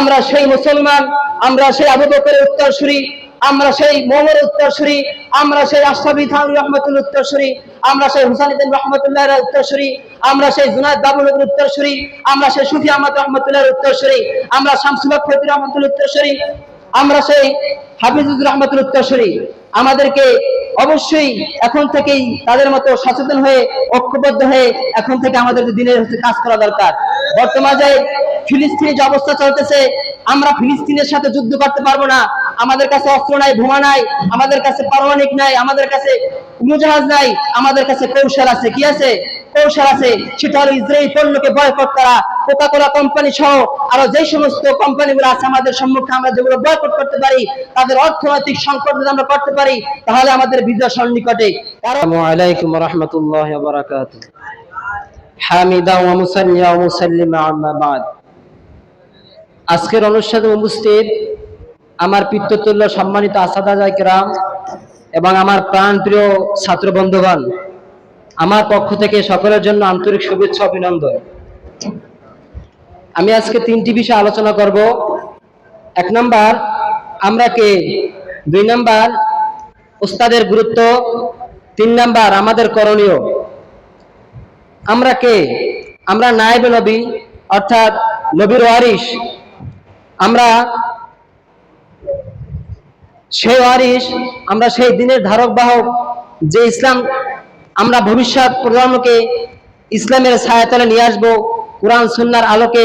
আমরা সেই মুসলমান, আমরা সেই আবু বকরের উত্তরসূরি, আমরা সেই মোহাম্মদ উত্তরসূরি, আমরা সেই আশাবি খান রহমতুল উত্তরসূরি, আমরা সেই হুসানিদ্দিন রহমতুল্লাহ উত্তরসূরি, আমরা সেই জুনাদ বাবুলের উত্তরসূরি, আমরা সেই সুফি আহমদ রহমতুল্লাহ উত্তরসূরি, আমরা শামসুল ফতির রহমতুল উত্তরসূরি আমরা সেই হাফিজুর রহমতুল উত্তরসূরি আমাদেরকে অবশ্যই এখন থেকেই তাদের মতো সচেতন হয়ে, ঐক্যবদ্ধ হয়ে এখন থেকে আমাদের দিনের হচ্ছে কাজ করা দরকার। বর্তমানে ফিলিস্তিনি যে অবস্থা চলতেছে, আমরা ফিলিস্তিনের সাথে যুদ্ধ করতে পারব না। আমাদের কাছে অস্ত্র নাই, বোমা নাই, আমাদের কাছে পারমাণিক নাই, আমাদের কাছে উড়োজাহাজ নাই, আমাদের কাছে কৌশল আছে। কি আছে? কৌশল আছে, সেটা হলো ইসরায়েল পণ্যকে বয়কট করা। কোকা কোলা কোম্পানি সহ আরও যে সমস্ত কোম্পানিগুলো আছে আমাদের সম্মুখে আমরা যেগুলো বয়কট করতে পারি, তাদের অর্থনৈতিক সংকট যদি আমরা করতে পারি, তাহলে আমাদের বিজয় সন্নিকটে আলাইকুম রহমতুল্লাহ বারাকাত হামিদা মুসাল্লিয়া আজকের অনুষ্ঠানে উপস্থিত আমার সম্মানিত কেরাম এবং আমার প্রাণপ্রিয় ছাত্র বন্ধুগণ, আমার পক্ষ থেকে সকলের জন্য আন্তরিক শুভেচ্ছা অভিনন্দন। আমি আজকে তিনটি বিষয় আলোচনা করব। এক নাম্বার, আমরা কে? দুই নাম্বার উস্তাদের গুরুত্ব। তিন নাম্বার, আমাদের করণীয়। আমরা কে? আমরা নায়েব নবী, অর্থাৎ নবীর ওয়ারিস আমরা সেই ওয়ারিস আমরা সেই দিনের ধারক বাহক যে ইসলাম, আমরা ভবিষ্যৎ প্রজন্মকে ইসলামের ছায়াতলে নিয়ে আসব। কোরআন সুন্নার আলোকে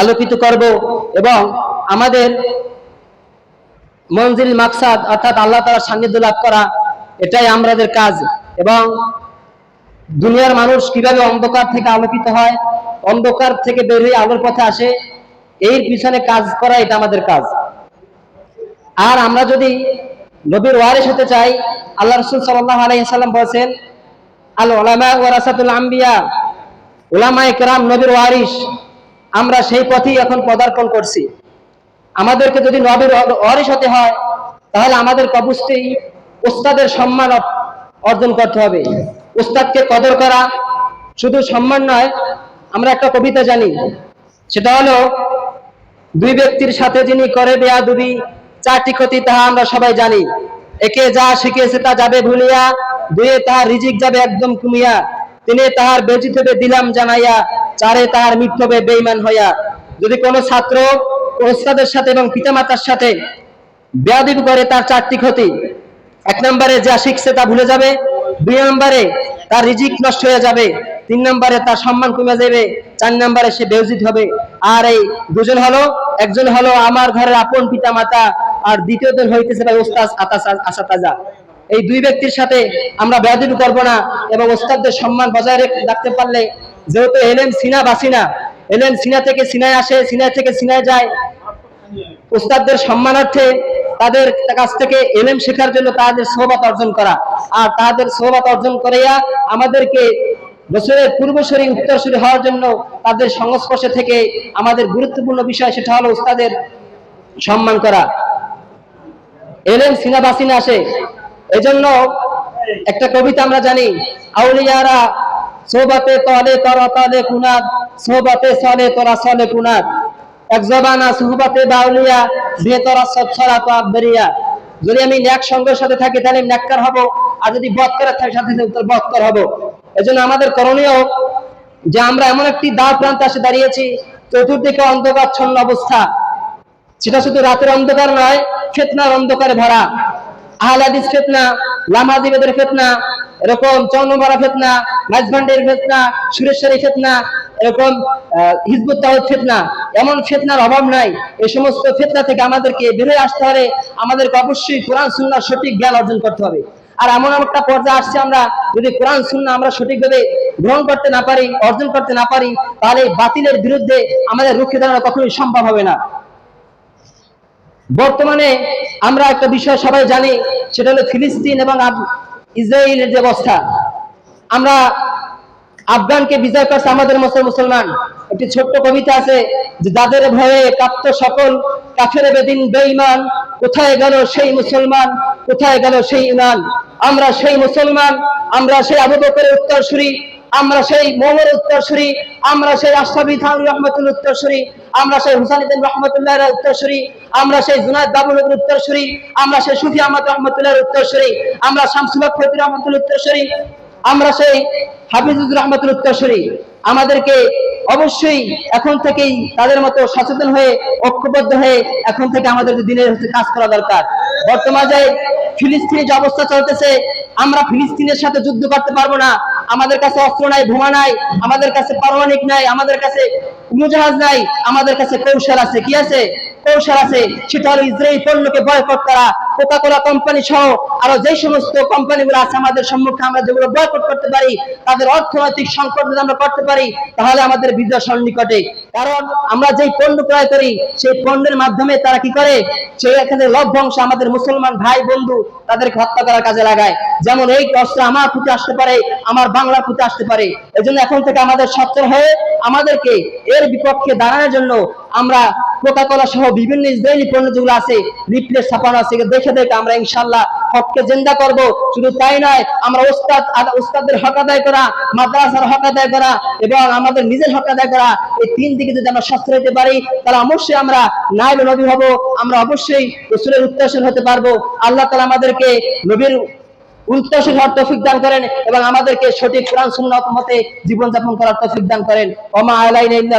আলোকিত করব এবং আমাদের মঞ্জিল মাকসাদ অর্থাৎ আল্লাহ তাআলার সান্নিধ্য লাভ করা, এটাই আমাদের কাজ। এবং দুনিয়ার মানুষ কীভাবে অন্ধকার থেকে আলোকিত হয়, অন্ধকার থেকে বের হয়ে আলোর পথে আসে, এর পিছনে কাজ করা এটা আমাদের কাজ। আর আমরা যদি নবীর ওয়ারিস হতে চাই, আল্লাহ রসুল সাল্লাহ আলাইসাল্লাম বলছেন আল ওলামা ওয়ারাসাতুল আম্বিয়া ওলামায়ে কেরাম নবীর ওয়ারিস আমরা সেই পথেই এখন পদার্পণ করছি। আমাদেরকে যদি নবীর ওয়ারিস হতে হয়, তাহলে আমাদের অবশ্যই ওস্তাদের সম্মান অর্জন করতে হবে। ওস্তাদকে কদর করা শুধু সম্মান নয়, আমরা একটা কবিতা জানি। সেটা হলো, দুই ব্যক্তির সাথে যিনি করে বেয়াদুবি, চারটি ক্ষতি তাহা আমরা সবাই জানি। একে যা শিখেছে তা যাবে ভুলিয়া, দুয়ে তাহার রিজিক যাবে একদম কুমিয়া। তিনে তাহার বেজিত হবে দিলাম জানাইয়া চারে তাহার মৃত্যু হবে বেইমান হইয়া। যদি কোনো ছাত্র ওস্তাদের সাথে এবং পিতামাতার সাথে বেয়াদবি করে, তার চারটি ক্ষতি। এক নম্বরে যা শিখছে তা ভুলে যাবে। দুই নম্বরে তার রিজিক নষ্ট হয়ে যাবে। তিন নম্বরে তার সম্মান কমে যাবে। চার নম্বরে সে বেউজিত হবে। আর এই দুজন হলো, একজন হলো আমার ঘরের আপন পিতা মাতা আর দ্বিতীয়জন হইতেছে ভাই আতাস আসা তাজা। এই দুই ব্যক্তির সাথে আমরা বেয়াদবি করব না এবং ওস্তাদদের সম্মান বজায় রেখে রাখতে পারলে যেহেতু এলেন সিনা বাসিনা এলেন সিনা থেকে সিনায় আসে সিনা থেকে সিনায় যায়। উস্তাদদের সম্মানার্থে তাদের কাছ থেকে এলেম শেখার জন্য তাদের সোহবত অর্জন করা। আর তাদের সোহবত অর্জন করিয়া আমাদেরকে বছরের পূর্বসরী উত্তরসূরি হওয়ার জন্য তাদের সংস্পর্শে থেকে আমাদের গুরুত্বপূর্ণ বিষয় সেটা হলো উস্তাদের সম্মান করা। এলেম সিনা বাসিনা আসে এজন্য একটা কবিতা আমরা জানি, আউলিয়ারা সোবাতে তলে তরা তলে কুনাদ সোবাতে সলে তরা সলে কুনাদ। এক জবানা সুহবাতে বাউলিয়া বেতরা সচ্ছরা তো আবরিয়া যদি আমি ন্যাক সঙ্গের সাথে থাকি, তাহলে ন্যাক্কার হব, আর যদি বৎকারের থাকি সাথে তাহলে বৎকার হব। এজন্য আমাদের করণীয় যে আমরা এমন একটি দ্বার প্রান্তে এসে দাঁড়িয়েছি, চতুর্দিকে অন্ধকারচ্ছন্ন অবস্থা। সেটা শুধু রাতের অন্ধকার নয়, ফেতনার অন্ধকারে ভরা। আহলাদিস ফেতনা লামাদিবেদের ফেতনা, এরকম চন্দ্রমারা ফেতনা, মাঝভান্ডের ফেতনা, সুরেশ্বরী ফেতনা, এরকম হিজবুত তাওহীদ ফেতনা, এমন ফেতনার অভাব নাই। এই সমস্ত ফেতনা থেকে আমাদেরকে বেরিয়ে আসতে হবে। আমাদেরকে অবশ্যই কোরআন সুন্নাহর সঠিক জ্ঞান অর্জন করতে হবে। আর এমন একটা পর্যায়ে আসছে আমরা, যদি কোরআন সুন্না আমরা সঠিকভাবে গ্রহণ করতে না পারি, অর্জন করতে না পারি, তাহলে বাতিলের বিরুদ্ধে আমাদের রুখে দাঁড়ানো কখনোই সম্ভব হবে না। বর্তমানে আমরা একটা বিষয় সবাই জানি, সেটা হলো ফিলিস্তিন এবং ইসরায়েলের যে অবস্থা। আমরা আফগানকে বিজয় করছে আমাদের মুসল- মুসলমান। একটি ছোট্ট কবিতা আছে যে, যাদের ভয়ে কাঁপত সকল কাফের বেদিন বেঈমান, কোথায় গেল সেই মুসলমান, কোথায় গেল সেই ইমান? আমরা সেই মুসলমান, আমরা সেই আবু বকরের উত্তরসূরি আমরা সেই মোহাম্মদ উত্তরসূরি, আমরা সেই আশরাফি থান রহমতুল উত্তরসূরি, আমরা সেই হুসানিদ্দিন রহমতুল্লাহ উত্তরসূরি, আমরা সেই জুনাদ বাবুল উত্তরসূরি, আমরা সেই সুফি আহমদ রহমতুল্লাহ উত্তরসূরি, আমরা শামসুল হক ফতির রহমতুল উত্তরসূরি, আমরা সেই হাফিজুর রহমতুল উত্তরসূরি। আমাদেরকে অবশ্যই এখন থেকেই তাদের মতো সচেতন হয়ে, ঐক্যবদ্ধ হয়ে এখন থেকে আমাদের দিনের হচ্ছে কাজ করা দরকার। বর্তমানে ফিলিস্তিনি যে অবস্থা চলতেছে, আমরা ফিলিস্তিনের সাথে যুদ্ধ করতে পারব না। আমাদের কাছে অস্ত্র নাই, বোমা নাই, আমাদের কাছে পারমাণিক নাই, আমাদের কাছে উড়োজাহাজ নাই, আমাদের কাছে কৌশল আছে, কি আছে? কৌশল আছে, সেটা হলো ইসরায়েল পণ্যকে বয়কট করা কোকা কোলা কোম্পানি সহ আরও যে সমস্ত কোম্পানি গুলো আছে আমাদের সম্মুখে আমরা যেগুলো বয়কট করতে পারি, তাদের অর্থনৈতিক সংকট যদি আমরা করতে পারি, তাহলে আমাদের বিজয় সন্নিকটে। কারণ আমরা যেই পণ্য ক্রয় করি, সেই পণ্যের মাধ্যমে তারা কি করে? সেই এখানে লভ্যাংশ আমাদের মুসলমান ভাই, বন্ধু তাদেরকে হত্যা করার কাজে লাগায়। যেমন এই অস্ত্র আমার প্রতি আসতে পারে, আমার বাংলা প্রতি আসতে পারে। এজন্য এখন থেকে আমাদের সচ্ছল হয়ে আমাদেরকে এর বিপক্ষে দাঁড়ানোর জন্য আমরা কোকা কোলা সহ বিভিন্ন ইসরায়েলি পণ্য যেগুলো আছে লিফলেট ছাপানো আছে দেখে দেখে আমরা ইনশাল্লাহ হককে জিন্দা করব। শুধু তাই নয়, আমরা ওস্তাদ ওস্তাদের হক আদায় করা, মাদ্রাসার হক আদায় করা এবং আমাদের নিজের হক আদায় করা এই তিন দিকে যদি আমরা হতে পারি, তাহলে অবশ্যই আমরা নাইল নবী হব, আমরা অবশ্যই রসুলের হতে পারব। আল্লাহ তালা আমাদেরকে নবীর উত্তরসূল হওয়ার তৌফিক দান করেন এবং আমাদেরকে সঠিক কোরআন সুন্নাত মতে জীবনযাপন করার তৌফিক দান করেন। ওমা আলাইনা